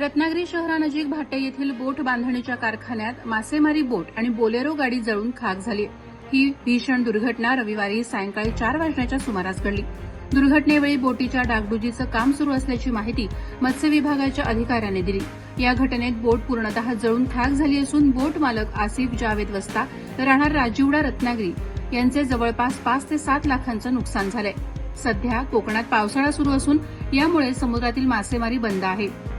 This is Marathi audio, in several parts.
रत्नागिरी शहरानजीक भाटे येथील बोट बांधणीच्या कारखान्यात मासेमारी बोट आणि बोलेरो गाडी जळून खाक झाली. ही भीषण दुर्घटना रविवारी सायंकाळी चार वाजण्याच्या सुमारास घडली. दुर्घटनेवेळी बोटीच्या डागडुजीचं काम सुरू असल्याची माहिती मत्स्य विभागाच्या अधिकाऱ्याने दिली. या घटनेत बोट पूर्णतः जळून खाक झाली असून बोट मालक आसिफ जावेद वस्ता राहणार राजीवडा रत्नागिरी यांचे जवळपास पाच ते सात लाखांचं नुकसान झालंय. सध्या कोकणात पावसाळा सुरू असून यामुळे समुद्रातील मासेमारी बंद आहे.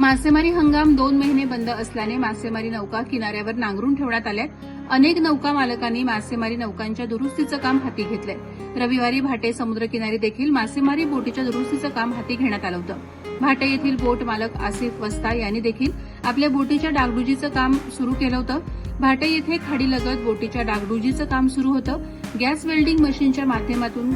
मासेमारी हंगाम दोन महिने बंद असल्याने मासेमारी नौका किनाऱ्यावर नांगरून ठेवण्यात आल्या अनेक नौका मालकांनी मासेमारी नौकांच्या दुरुस्तीचं काम हाती घेतलंय. रविवारी भाटे समुद्रकिनारी देखील मासेमारी बोटीच्या दुरुस्तीचं काम हाती घेण्यात आलं होतं. भाटे येथील बोट मालक आसिफ वस्ता यांनी देखील आपल्या बोटीच्या डागडुजीचं काम सुरू केलं होतं. भाटे येथे खाडीलगत बोटीच्या डागडुजीचं काम सुरू होतं. गॅस वेल्डिंग मशीनच्या माध्यमातून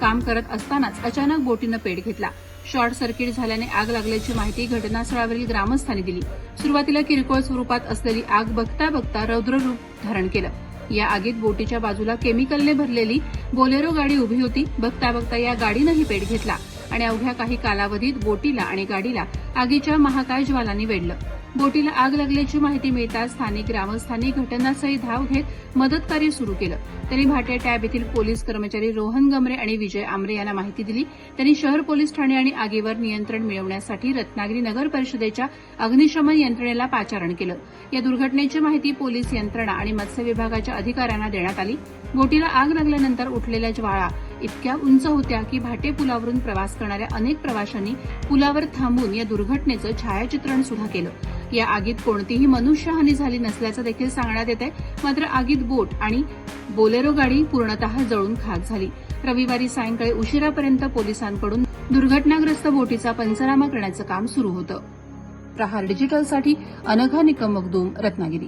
काम करत असतानाच अचानक बोटीनं पेट घेतला. शॉर्ट सर्किट झाल्याने आग लागल्याची माहिती घटनास्थळावरील ग्रामस्थांनी दिली. सुरुवातीला किरकोळ स्वरूपात असलेली आग बघता बघता रौद्र रूप धारण केलं. या आगीत बोटीच्या बाजूला केमिकलने भरलेली बोलेरो गाडी उभी होती. बघता बघता या गाडीनंही पेट घेतला आणि अवघ्या काही कालावधीत बोटीला आणि गाडीला आगीच्या महाकाय ज्वालांनी वेढलं. बोटीला आग लागल्याची माहिती मिळताच स्थानिक ग्रामस्थांनी घटनास्थळी धाव घेत मदतकार्य सुरू केलं. त्यांनी भाटिया टॅब येथील पोलीस कर्मचारी रोहन गमरे आणि विजय आमरे यांना माहिती दिली. त्यांनी शहर पोलीस ठाणे आणि आगीवर नियंत्रण मिळवण्यासाठी रत्नागिरी नगर परिषदेच्या अग्निशमन यंत्रणेला पाचारण केलं. या दुर्घटनेची माहिती पोलीस यंत्रणा आणि मत्स्य विभागाच्या अधिकाऱ्यांना देण्यात आली. बोटीला आग लागल्यानंतर उठलेल्या ज्वाळा इतक्या उंच होत्या की भाटे पुलावरून प्रवास करणाऱ्या अनेक प्रवाशांनी पुलावर थांबून या दुर्घटनेचं छायाचित्रण सुद्धा केलं. या आगीत कोणतीही मनुष्यहानी झाली नसल्याचं देखील सांगण्यात येत आहे मात्र आगीत बोट आणि बोलेरो गाडी पूर्णतः जळून खाक झाली. रविवारी सायंकाळी उशिरापर्यंत पोलिसांकडून दुर्घटनाग्रस्त बोटीचा पंचनामा करण्याचं काम सुरू होतं. प्रहार डिजिटलसाठी अनघा निकम मगदूम रत्नागिरी.